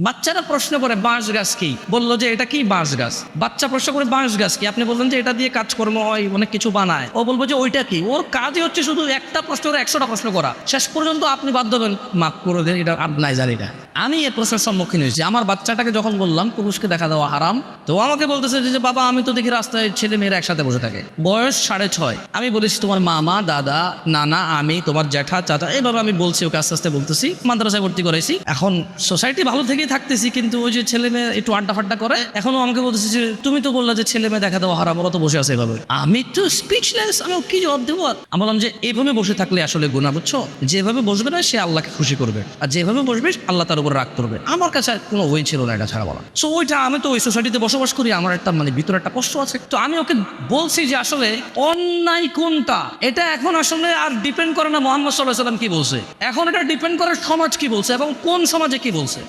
বাচ্চারা প্রশ্ন করে, বাঁশ গাছ কি? বলল যে, এটা কি বাঁশ গাছ? বাচ্চা প্রশ্ন করে, বাঁশ গাছ কি? আপনি বললেন যে, এটা দিয়ে কাজকর্ম হয়, অনেক কিছু বানায়। ও বলব যে, ওইটা কি? ওর কাজই হচ্ছে শুধু একটা প্রশ্ন করে, একশোটা প্রশ্ন করা। শেষ পর্যন্ত আপনি বাধ্য হবেন, মাফ করে দেন, এটা আর নাই জানি না আমি এই প্রশ্নের সম্মুখীন হয়েছি। আমার বাচ্চাটাকে যখন বললাম, পুরুষকে দেখা দেওয়া হারাম? তো আমাকে বলতেছে যে বাবা, আমি তো দেখি রাস্তায় ছেলে মেয়েরা একসাথে বসে থাকে। বয়স সাড়ে ছয়। আমি বলেছি তোমার মামা, দাদা, নানা, আমি, তোমার জ্যাঠা, চাচা, এইভাবে আমি বলছি, ওকে আস্তে আস্তে বলতেছি, মাদ্রাসায় ভর্তি করেছি এখন সোসাইটি ভালো থেকেই থাকতেছি, কিন্তু ওই যে ছেলে মেয়ে একটু আড্ডা ফাড্ডা করে এখনও আমাকে বলতেছে যে, তুমি তো বললা যে ছেলে মেয়ে দেখা দেওয়া হারাম, ওরা তো বসে আছে এভাবে। আমি তো স্পিচলেস আমি কি জবাব দেবো আমি বললাম যে, এইভাবে বসে থাকলে আসলে গুণা বুঝছ? যেভাবে বসবে না, সে আল্লাহকে খুশি করবে। আর যেভাবে বসবে, আল্লাহ তার উপর রাগ করবে। আমার কাছে কোনো ওই ছিল না, এটা ছাড়া বলা। সো ওইটা আমি তো ওই সোসাইটিতে বসবাস করি, আমার একটা মানে ভিতরে একটা কষ্ট আছে। তো আমি ওকে বলছি যে, আসলে, অন্যায় কোনটা? এটা এখন আসলে আর ডিপেন্ড করে না, মোহাম্মদ সাল্লাহ সাল্লাম কি বলছে? এখন এটা ডিপেন্ড করে সমাজ কি বলছে এবং কোন সমাজে কি বলছে?